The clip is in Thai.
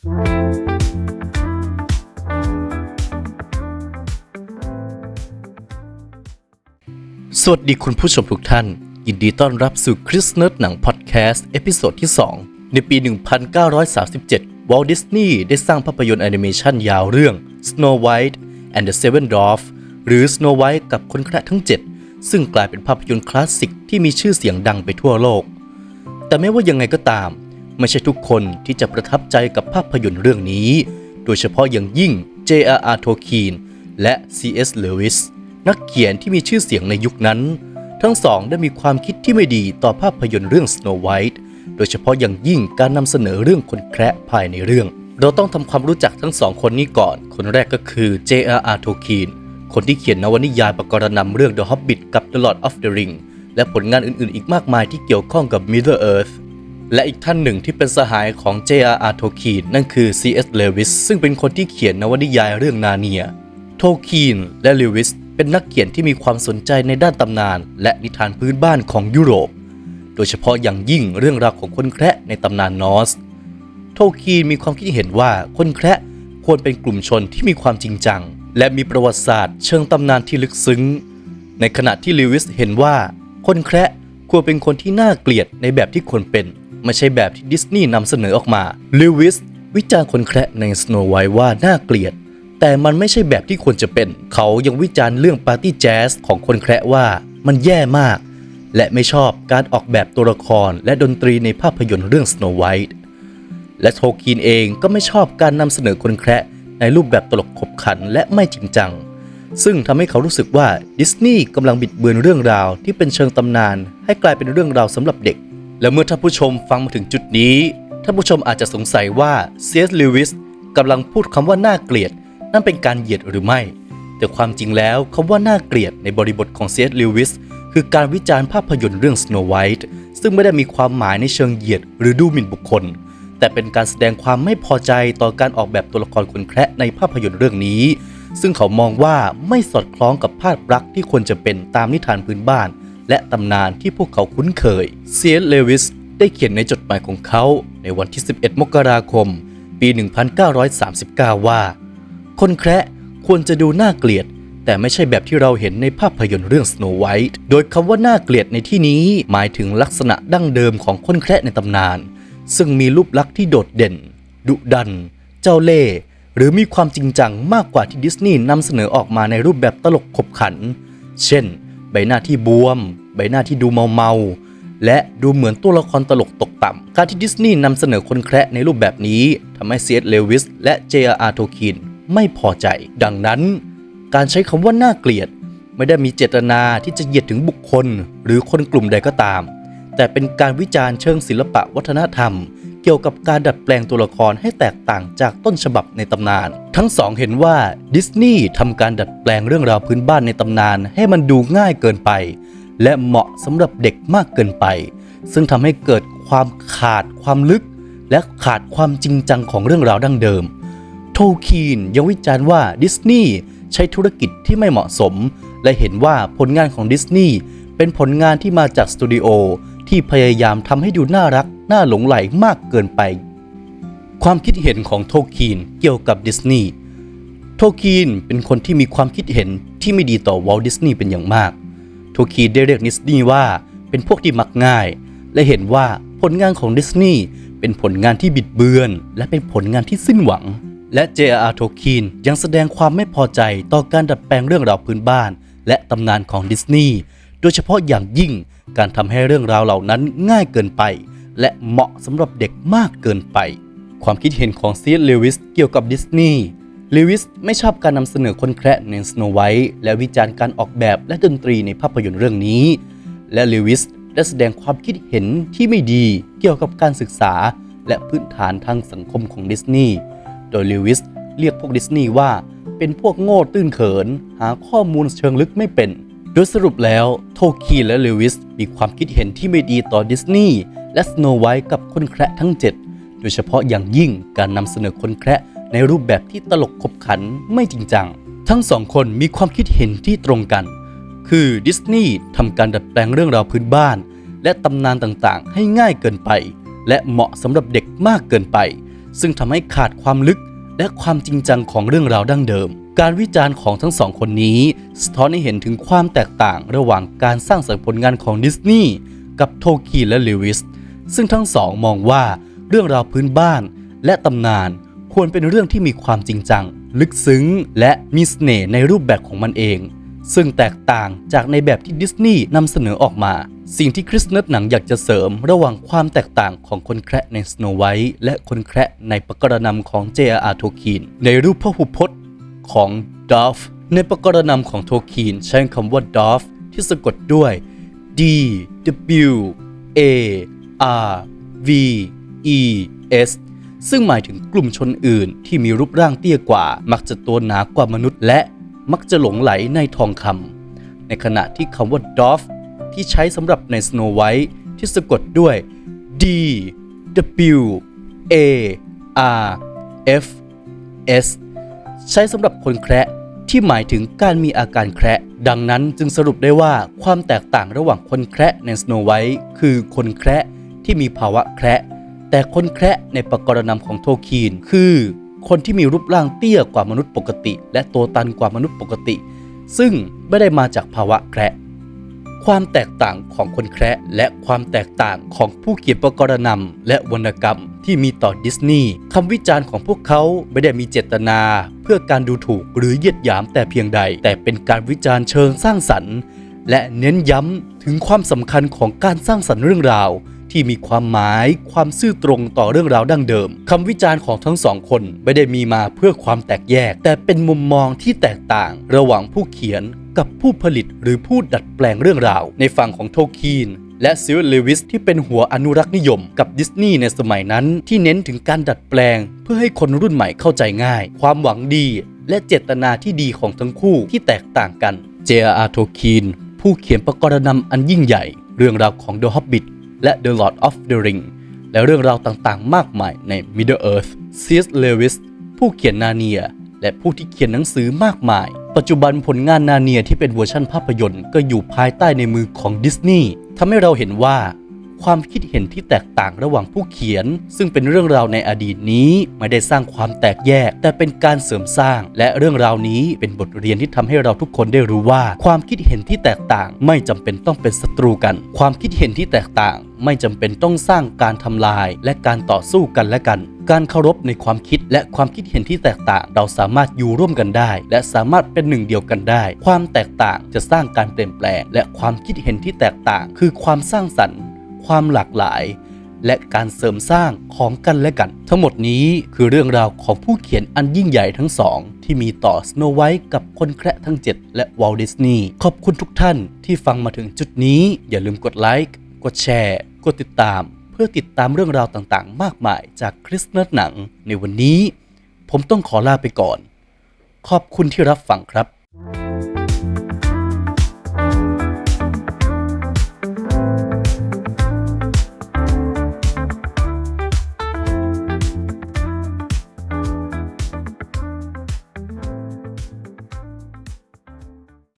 สวัสดีคุณผู้ชมทุกท่าน ยินดีต้อนรับสู่คริสเนิร์ดหนังพอดแคสต์ เอพิโซดที่ 2 ในปี 1937 วอลดิสนีย์ได้สร้างภาพยนตร์แอนิเมชันยาวเรื่อง Snow White and the Seven Dwarfs หรือ Snow White กับคนแคระทั้ง 7 ซึ่งกลายเป็นภาพยนตร์คลาสสิกที่มีชื่อเสียงดังไปทั่วโลก แต่ไม่ว่ายังไงก็ตาม ไม่ใช่ทุกคนที่จะประทับใจกับภาพยนตร์เรื่องนี้ โดยเฉพาะอย่างยิ่ง J.R.R. Tolkien และ C.S. Lewis นักเขียนที่มีชื่อเสียงในยุคนั้น ทั้งสองได้มีความคิดที่ไม่ดีต่อภาพยนตร์เรื่อง Snow White โดยเฉพาะอย่างยิ่งการนำเสนอเรื่องคนแคระภายในเรื่อง เราต้องทำความรู้จักทั้งสองคนนี้ก่อน คนแรกก็คือ J.R.R. Tolkien คนที่เขียนนวนิยายประกรณำเรื่อง The Hobbit กับ The Lord of the Ring และผลงานอื่นๆ อีกมากมายที่เกี่ยวข้องกับ Middle Earth และอีกท่านหนึ่งที่เป็นสหายของ J.R.R. Tolkien นั่นคือ C.S. Lewis ซึ่งเป็นคนที่เขียนนวนิยายเรื่องนาเนีย โทคีนและลิวิสเป็นนักเขียนที่มีความสนใจในด้านตำนาน และนิทานพื้นบ้านของยุโรป โดยเฉพาะอย่างยิ่งเรื่องราวของคนแคระในตำนานนอร์สโทคีนมีความคิดเห็นว่าคนแคระควรเป็นกลุ่มชนที่มีความจริงจัง และมีประวัติศาสตร์ เชิงตำนานที่ลึกซึ้ง ในขณะที่ลิวิสเห็นว่า คนแคระควรเป็นคนที่น่าเกลียดในแบบที่ควรเป็น ไม่ใช่แบบที่ดิสนีย์นำเสนอออกมาลิวิสวิจารณ์คนแคระใน Snow White ว่าน่าเกลียด แต่มันไม่ใช่แบบที่ควรจะเป็น เขายังวิจารณ์เรื่องปาร์ตี้แจ๊สของคนแคระว่ามันแย่มาก และไม่ชอบการออกแบบตัวละครและดนตรีในภาพยนตร์เรื่อง Snow White และโทคีนเองก็ไม่ชอบการนำเสนอคนแคระในรูปแบบตลกขบขันและไม่จริงจัง ซึ่งทำให้เขารู้สึกว่าดิสนีย์กำลังบิดเบือนเรื่องราวที่เป็นเชิงตำนาน ให้กลายเป็นเรื่องราวสำหรับเด็ก และเมื่อท่านผู้ชมฟังมาถึงจุดนี้ ท่านผู้ชมอาจจะสงสัยว่าเซียสลิวิสกำลังพูดคำว่าน่าเกลียด นั่นเป็นการเหยียดหรือไม่ แต่ความจริงแล้วคำว่าน่าเกลียดในบริบทของเซียสลิวิสคือการวิจารณ์ภาพยนตร์เรื่อง Snow White ซึ่งไม่ได้มีความหมายในเชิงเหยียดหรือดูหมิ่นบุคคล แต่เป็นการแสดงความไม่พอใจต่อการออกแบบตัวละครคนแคระในภาพยนตร์เรื่องนี้ ซึ่งเขามองว่าไม่สอดคล้องกับภาพลักษณ์ที่ควรจะเป็นตามนิทานพื้นบ้าน และตำนานที่พวกเขาคุ้นเคย เซียสเลวิสได้เขียนในจดหมายของเขาในวันที่ 11 มกราคม ปี 1939 ว่า คนแคระควรจะดูน่าเกลียด แต่ไม่ใช่แบบที่เราเห็นในภาพยนตร์เรื่อง Snow White โดยคำว่าน่าเกลียดในที่นี้หมายถึงลักษณะดั้งเดิมของคนแคระในตำนาน ซึ่งมีรูปลักษณ์ที่โดดเด่น ดุดัน เจ้าเล่ห์หรือมีความจริงจังมากกว่าที่ดิสนีย์นำเสนอออกมาในรูปแบบตลกขบขัน เช่น ใบหน้าที่บวม ใบหน้าที่ดูเมาเมาและดูเหมือนตัวละครตลกตกต่ำ การที่ดิสนีย์นำเสนอคนแคระในรูปแบบนี้ทำให้เซียสเลวิสและ J.R.R. Tolkien ไม่พอใจ ดังนั้น การใช้คำว่าน่าเกลียด ไม่ได้มีเจตนาที่จะเหยียดถึงบุคคล หรือคนกลุ่มใดก็ตาม แต่เป็นการวิจารณ์เชิงศิลปะวัฒนธรรม กี่ยวกับการดัดแปลงตัวละครให้แตกต่างจากต้นฉบับในตำนาน ทั้งสองเห็นว่าดิสนีย์ทำการดัดแปลงเรื่องราวพื้นบ้านในตำนานให้มันดูง่ายเกินไป และเหมาะสำหรับเด็กมากเกินไป ซึ่งทำให้เกิดความขาดความลึก และขาดความจริงจังของเรื่องราวดั้งเดิม โทคีนยังวิจารณ์ว่าดิสนีย์ใช้ธุรกิจที่ไม่เหมาะสม และเห็นว่าผลงานของดิสนีย์เป็นผลงานที่มาจากสตูดิโอ ที่พยายามทำให้ดูน่ารัก น่าหลงไหลมากเกินไป ความคิดเห็นของโทคีนเกี่ยวกับดิสนีย์โทคีนเป็นคนที่มีความคิดเห็นที่ไม่ดีต่อวอลดิสนีย์เป็นอย่างมาก โทคีนได้เรียกดิสนีย์ว่าเป็นพวกที่มักง่าย และเห็นว่าผลงานของดิสนีย์เป็นผลงานที่บิดเบือน และเป็นผลงานที่สิ้นหวัง และ J.R.R. Tolkien ยังแสดงความไม่พอใจต่อการดัดแปลงเรื่องราวพื้นบ้าน และตำนานของดิสนีย์ โดยเฉพาะอย่างยิ่งการทำให้เรื่องราวเหล่านั้นง่ายเกินไป และเหมาะสำหรับเด็กมากเกินไป ความคิดเห็นของซีดเลวิสเกี่ยวกับดิสนีย์เลวิสไม่ชอบการนำเสนอคนแคระใน Snow White และวิจารณ์การออกแบบและดนตรีในภาพยนตร์เรื่องนี้ และเลวิสได้แสดงความคิดเห็นที่ไม่ดีเกี่ยวกับการศึกษา และพื้นฐานทางสังคมของดิสนีย์โดยเลวิสเรียกพวกดิสนีย์ว่าเป็นพวกโง่ตื้นเขิน หาข้อมูลเชิงลึกไม่เป็น ดยสรุปแล้วโทคีและเลวิสมีความคิดเห็นที่ไม่ดีต่อดิสนีย์และสโนไวท์กับคนแคระทั้ง 7 โดยเฉพาะอย่างยิ่งการนำเสนอคนแคระในรูปแบบที่ตลกขบขันไม่จริงจัง ทั้งสองคนมีความคิดเห็นที่ตรงกัน คือดิสนีย์ทำการดัดแปลงเรื่องราวพื้นบ้าน และตำนานต่างๆ ให้ง่ายเกินไป และเหมาะสำหรับเด็กมากเกินไป ซึ่งทำให้ขาดความลึกและความจริงจังของเรื่องราวดั้งเดิม การวิจารณ์ของทั้งสองคนนี้สะท้อนให้เห็นถึงความแตกต่างระหว่างการสร้างสรรค์ผลงานของดิสนีย์กับโทคีและเลวิส ซึ่งทั้งสองมองว่าเรื่องราวพื้นบ้านและตำนานควรเป็นเรื่องที่มีความจริงจัง ลึกซึ้ง และมีเสน่ห์ในรูปแบบของมันเอง ซึ่งแตกต่างจากในแบบที่ดิสนีย์นำเสนอออกมา สิ่งที่คริสเนตหนังอยากจะเสริมระหว่างความแตกต่างของคนแคระในสโนไวท์และคนแคระในปกรณำของ J.R.R. Tolkien ในรูปพหุพจน์ ของดอฟในประกรณำของโทคีนใช้คำว่าดอฟที่สะกดด้วย D W A R V E S ซึ่งหมายถึงกลุ่มชนอื่นที่มีรูปร่างเตี้ยกว่า มักจะตัวหนากว่ามนุษย์ และมักจะหลงไหลในทองคำในขณะที่คำว่า Dwarf ที่ใช้สำหรับใน Snow White ที่สะกดด้วย D W A R F S ใช้สำหรับคนแคระที่หมายถึงการมีอาการแคระดังนั้นจึงสรุปได้ว่าความแตกต่างระหว่างคนแคระใน Snow White คือคนแคระที่มีภาวะแคระแต่คนแคระในปกรณำของโทคีนคือ คนที่มีรูปร่างเตี้ยกว่ามนุษย์ปกติ และตัวตันกว่ามนุษย์ปกติ ซึ่งไม่ได้มาจากภาวะแคระความแตกต่างของคนแคระและความแตกต่างของผู้เขียนปกรณำและวรรณกรรม ที่มีต่อดิสนีย์คำวิจารณ์ของพวกเขาไม่ได้มีเจตนา เพื่อการดูถูกหรือเยียดหยามแต่เพียงใด แต่เป็นการวิจารณ์เชิงสร้างสรรค์ และเน้นย้ำถึงความสำคัญของการสร้างสรรค์เรื่องราว ที่มีความหมายความซื่อตรงต่อเรื่องราวดั้งเดิมคำวิจารณ์ของทั้งสองคนไม่ได้มีมาเพื่อความแตกแยก แต่เป็นมุมมองที่แตกต่าง ระหว่างผู้เขียนกับผู้ผลิตหรือผู้ดัดแปลงเรื่องราว ในฝั่งของโทคีน และซิลเลวิสที่เป็นหัวอนุรักษ์นิยมกับดิสนีย์ในสมัยนั้นที่เน้นถึงการดัดแปลง เพื่อให้คนรุ่นใหม่เข้าใจง่าย ความหวังดี และเจตนาที่ดีของทั้งคู่ที่แตกต่างกัน J.R.R. Tolkien ผู้เขียนประกรณำอันยิ่งใหญ่ เรื่องราวของ The Hobbit และ The Lord of the Ring และเรื่องราวต่างๆ มากมายใน Middle Earth C.S. Lewis ผู้เขียนนาเนีย และผู้ที่เขียนหนังสือมากมาย ปัจจุบันผลงานนาเนียที่เป็นเวอร์ชั่นภาพยนตร์ก็อยู่ภายใต้ในมือของดิสนีย์ ทำให้เราเห็นว่า ความคิดเห็นที่แตกต่างระหว่างผู้เขียน ซึ่งเป็นเรื่องราวในอดีตนี้ไม่ได้สร้างความแตกแยก แต่เป็นการเสริมสร้าง และเรื่องราวนี้เป็นบทเรียนที่ทำให้เราทุกคนได้รู้ว่า ความคิดเห็นที่แตกต่างไม่จำเป็นต้องเป็นศัตรูกัน ความคิดเห็นที่แตกต่าง ไม่จำเป็นต้องสร้างการทำลาย และการต่อสู้กันและกันการเคารพในความคิดและความคิดเห็นที่แตกต่าง เราสามารถอยู่ร่วมกันได้ และสามารถเป็นหนึ่งเดียวกันได้ ความแตกต่างจะสร้างการเปลี่ยนแปลง และความคิดเห็นที่แตกต่าง คือความสร้างสรรค์ ความหลากหลาย และการเสริมสร้างของกันและกัน ทั้งหมดนี้คือเรื่องราวของผู้เขียนอันยิ่งใหญ่ทั้งสอง ที่มีต่อสโนไวท์กับคนแคระทั้ง 7 และวอลดิสนีย์ขอบคุณทุกท่านที่ฟังมาถึงจุดนี้ อย่าลืมกดไลค์กดแชร์ กดติดตาม เพื่อติดตามเรื่องราวต่างๆ มากมายจากคริสเนตหนัง ในวันนี้ ผมต้องขอลาไปก่อน ขอบคุณที่รับฟังครับ